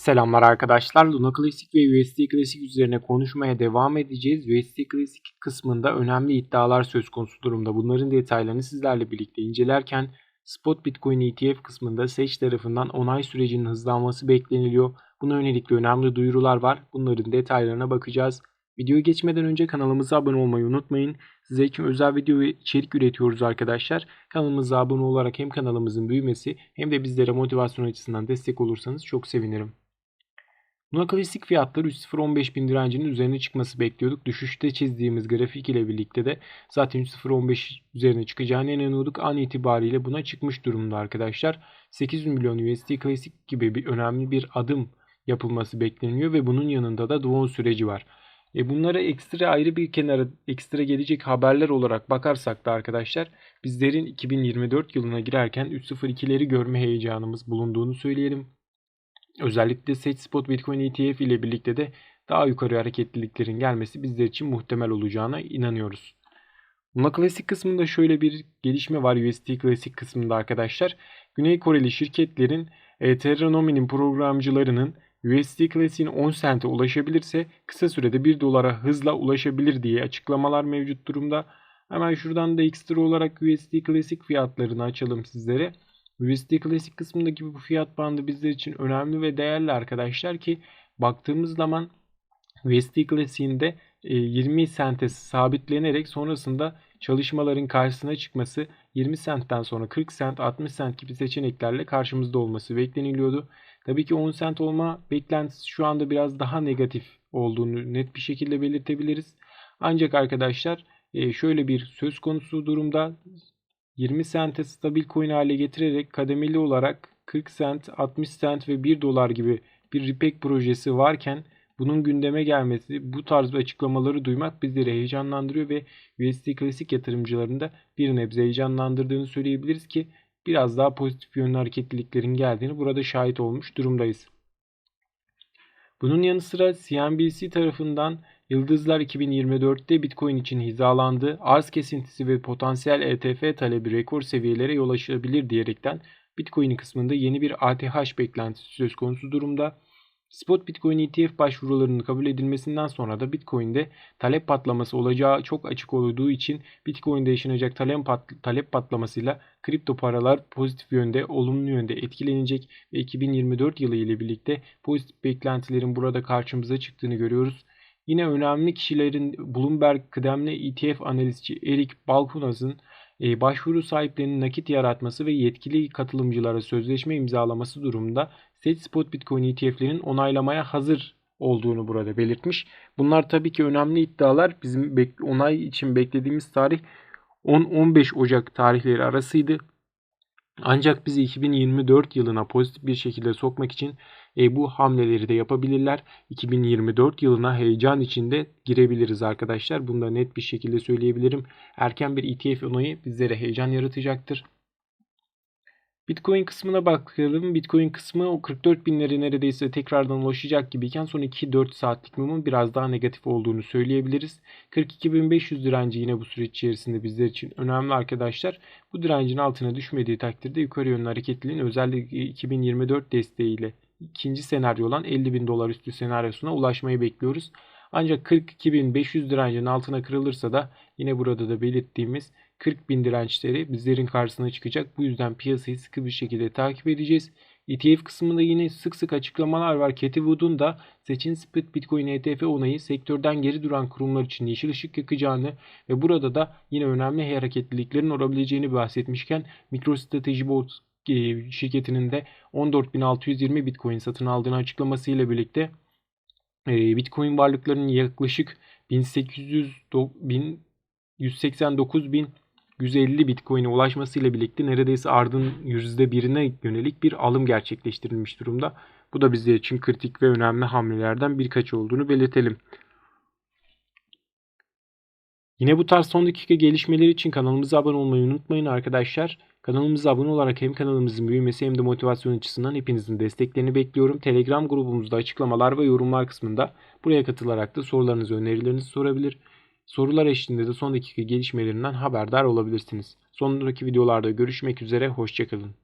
Selamlar arkadaşlar. Luna Classic ve USD Classic üzerine konuşmaya devam edeceğiz. USD Classic kısmında önemli iddialar söz konusu durumda. Bunların detaylarını sizlerle birlikte incelerken Spot Bitcoin ETF kısmında SEC tarafından onay sürecinin hızlanması bekleniliyor. Buna yönelik önemli duyurular var. Bunların detaylarına bakacağız. Videoya geçmeden önce kanalımıza abone olmayı unutmayın. Size için özel video ve içerik üretiyoruz arkadaşlar. Kanalımıza abone olarak hem kanalımızın büyümesi hem de bizlere motivasyon açısından destek olursanız çok sevinirim. Luna klasik fiyatları 3.015 bin direncinin üzerine çıkması bekliyorduk. Düşüşte çizdiğimiz grafik ile birlikte de zaten 3.015 üzerine çıkacağını inanıyorduk. An itibariyle buna çıkmış durumda arkadaşlar. 800 milyon USD klasik gibi bir önemli bir adım yapılması bekleniyor ve bunun yanında da doğum süreci var. E bunlara ekstra ayrı bir kenara ekstra gelecek haberler olarak bakarsak da arkadaşlar bizlerin 2024 yılına girerken 3.02'leri görme heyecanımız bulunduğunu söyleyelim. Özellikle Sage Spot Bitcoin ETF ile birlikte de daha yukarı hareketliliklerin gelmesi bizler için muhtemel olacağına inanıyoruz. Luna Classic kısmında şöyle bir gelişme var USD Classic kısmında arkadaşlar. Güney Koreli şirketlerin e, Terranomi'nin programcılarının USD Classic'in 10 sente ulaşabilirse kısa sürede 1 dolara hızla ulaşabilir diye açıklamalar mevcut durumda. Hemen şuradan da ekstra olarak USD Classic fiyatlarını açalım sizlere. USD Classic kısmındaki bu fiyat bandı bizler için önemli ve değerli arkadaşlar ki baktığımız zaman USD Classic'inde 20 sente sabitlenerek sonrasında çalışmaların karşısına çıkması 20 sentten sonra 40 sent 60 sent gibi seçeneklerle karşımızda olması bekleniliyordu. Tabii ki 10 sent olma beklentisi şu anda biraz daha negatif olduğunu net bir şekilde belirtebiliriz. Ancak arkadaşlar e, şöyle bir söz konusu durumda 20 sente stabil coin hale getirerek kademeli olarak 40 sent, 60 sent ve 1 dolar gibi bir RIPEC projesi varken bunun gündeme gelmesi, bu tarz açıklamaları duymak bizleri heyecanlandırıyor ve USD klasik yatırımcılarında bir nebze heyecanlandırdığını söyleyebiliriz ki biraz daha pozitif yönlü hareketliliklerin geldiğini burada şahit olmuş durumdayız. Bunun yanı sıra CNBC tarafından Yıldızlar 2024'te Bitcoin için hizalandı. Arz kesintisi ve potansiyel ETF talebi rekor seviyelere yol açabilir diyerekten Bitcoin kısmında yeni bir ATH beklentisi söz konusu durumda. Spot Bitcoin ETF başvurularının kabul edilmesinden sonra da Bitcoin'de talep patlaması olacağı çok açık olduğu için Bitcoin'de yaşanacak talep, pat talep patlamasıyla kripto paralar pozitif yönde, olumlu yönde etkilenecek ve 2024 yılı ile birlikte pozitif beklentilerin burada karşımıza çıktığını görüyoruz. Yine önemli kişilerin Bloomberg kıdemli ETF analistçi Eric Balkunas'ın e, başvuru sahiplerinin nakit yaratması ve yetkili katılımcılara sözleşme imzalaması durumunda State Spot Bitcoin ETF'lerin onaylamaya hazır olduğunu burada belirtmiş. Bunlar tabii ki önemli iddialar. Bizim onay için beklediğimiz tarih 10-15 Ocak tarihleri arasıydı. Ancak bizi 2024 yılına pozitif bir şekilde sokmak için e, bu hamleleri de yapabilirler. 2024 yılına heyecan içinde girebiliriz arkadaşlar. Bunu da net bir şekilde söyleyebilirim. Erken bir ETF onayı bizlere heyecan yaratacaktır. Bitcoin kısmına bakalım. Bitcoin kısmı o 44 binleri neredeyse tekrardan ulaşacak gibiyken son 2-4 saatlik mumun biraz daha negatif olduğunu söyleyebiliriz. 42.500 direnci yine bu süreç içerisinde bizler için önemli arkadaşlar. Bu direncin altına düşmediği takdirde yukarı yönlü hareketliliğin özellikle 2024 desteğiyle ikinci senaryo olan 50 bin dolar üstü senaryosuna ulaşmayı bekliyoruz. Ancak 42.500 direncin altına kırılırsa da yine burada da belirttiğimiz 40 bin dirençleri bizlerin karşısına çıkacak. Bu yüzden piyasayı sıkı bir şekilde takip edeceğiz. ETF kısmında yine sık sık açıklamalar var. Cathy Wood'un da seçin Split Bitcoin ETF onayı sektörden geri duran kurumlar için yeşil ışık yakacağını ve burada da yine önemli hareketliliklerin olabileceğini bahsetmişken MicroStrategy Board e, şirketinin de 14.620 Bitcoin satın aldığını açıklamasıyla birlikte Bitcoin varlıklarının yaklaşık 1800 189 bin 150 Bitcoin'e ulaşmasıyla birlikte neredeyse ardın %1'ine yönelik bir alım gerçekleştirilmiş durumda. Bu da bizler için kritik ve önemli hamlelerden birkaç olduğunu belirtelim. Yine bu tarz son dakika gelişmeler için kanalımıza abone olmayı unutmayın arkadaşlar. Kanalımıza abone olarak hem kanalımızın büyümesi hem de motivasyon açısından hepinizin desteklerini bekliyorum. Telegram grubumuzda açıklamalar ve yorumlar kısmında buraya katılarak da sorularınızı, önerilerinizi sorabilir. Sorular eşliğinde de son dakika gelişmelerinden haberdar olabilirsiniz. Sonraki videolarda görüşmek üzere, hoşçakalın.